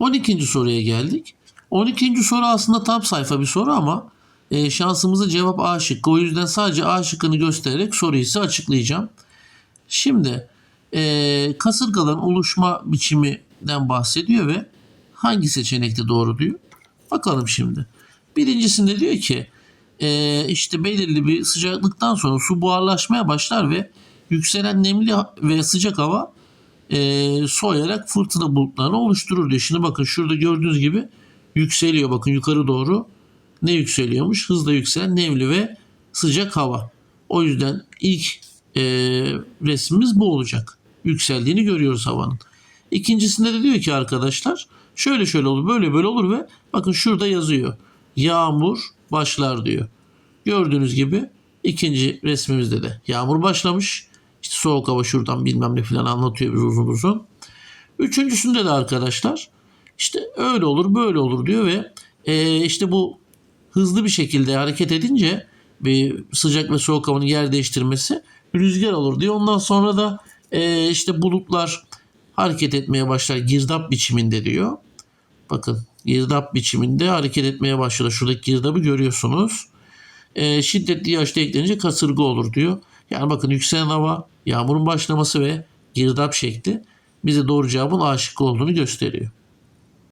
12. soruya geldik. 12. soru aslında tam sayfa bir soru ama e, şansımıza cevap A şıkkı. O yüzden sadece A şıkkını göstererek soruyu size açıklayacağım. Şimdi e, kasırgaların oluşma biçiminden bahsediyor ve hangi seçenekte doğru diyor. Bakalım şimdi. Birincisinde diyor ki e, işte belirli bir sıcaklıktan sonra su buharlaşmaya başlar ve yükselen nemli ve sıcak hava e, soğuyarak fırtına bulutlarını oluşturur diyor. Şimdi bakın şurada gördüğünüz gibi yükseliyor. Bakın yukarı doğru ne yükseliyormuş? Hızla yükselen nemli ve sıcak hava. O yüzden ilk e, resmimiz bu olacak. Yükseldiğini görüyoruz havanın. İkincisinde de diyor ki arkadaşlar şöyle şöyle olur böyle böyle olur ve bakın şurada yazıyor. Yağmur başlar diyor. Gördüğünüz gibi ikinci resmimizde de yağmur başlamış. Soğuk hava şuradan bilmem ne falan anlatıyor bir uzun uzun. Üçüncüsünde de arkadaşlar işte öyle olur böyle olur diyor ve e, işte bu hızlı bir şekilde hareket edince bir sıcak ve soğuk havanın yer değiştirmesi rüzgar olur diyor. Ondan sonra da e, işte bulutlar hareket etmeye başlar girdap biçiminde diyor. Bakın girdap biçiminde hareket etmeye başladı. Şuradaki girdabı görüyorsunuz. E, şiddetli yağışta eklenince kasırga olur diyor. Yani bakın yükselen hava, yağmurun başlaması ve girdap şekli bize doğru cevabın A şıkkı olduğunu gösteriyor.